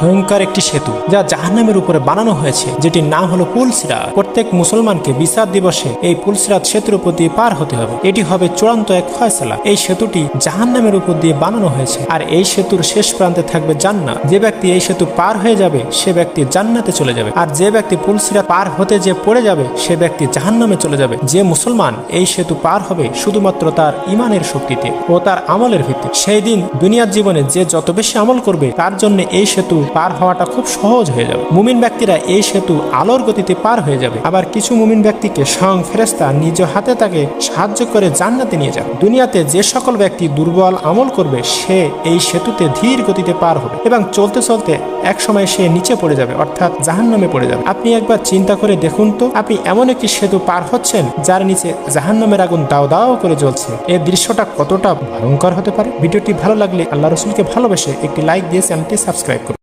ভয়ঙ্কর একটি সেতু, যা জাহান্নামের উপরে বানানো হয়েছে, যেটির নাম হলো পুলসিরাত। প্রত্যেক মুসলমানকে বিচার দিবসে এই পুলসিরাত সেতুর উপর দিয়ে পার হতে হবে। এটি হবে চূড়ান্ত এক ফয়সালা। এই সেতুটি জাহান্নামের উপর দিয়ে বানানো হয়েছে, আর এই সেতুর শেষ প্রান্তে থাকবে জান্নাত। যে ব্যক্তি এই সেতু পার হয়ে যাবে, সে ব্যক্তি জান্নাতে চলে যাবে। আর যে ব্যক্তি পুলসিরাত পার হতে যে পড়ে যাবে, সে ব্যক্তি জাহান্নামে চলে যাবে। যে মুসলমান এই সেতু পার হবে, শুধুমাত্র তার ইমানের শক্তিতে ও তার আমলের ভিত্তিতে। সেই দিন দুনিয়ার জীবনে যে যত বেশি আমল করবে, তার জন্য এই সেতু পার হওয়াটা খুব সহজ হয়ে যাবে। মুমিন ব্যক্তিরা এই সেতু আলোর গতিতে পার হয়ে যাবে। আবার কিছু মুমিন ব্যক্তিকে স্বয়ং ফেরেস্তা নিজ হাতে তাকে সাহায্য করে জান্নাতে নিয়ে যাবে। দুনিয়াতে যে সকল ব্যক্তি দুর্বল আমল করবে, সে এই সেতুতে ধীর গতিতে পার হবে এবং চলতে চলতে এক সময় সে নিচে পড়ে যাবে, অর্থাৎ জাহান্নামে পড়ে যাবে। আপনি একবার চিন্তা করে দেখুন তো, আপনি এমন একটি সেতু পার হচ্ছেন যার নিচে জাহান্নামের আগুন দাও দাও করে জ্বলছে। এই দৃশ্যটা কতটা ভয়ঙ্কর হতে পারে? ভিডিওটি ভালো লাগলে আল্লাহ রসুলকে ভালোবেসে একটি লাইক দিয়ে চ্যানেলটি সাবস্ক্রাইব করুন।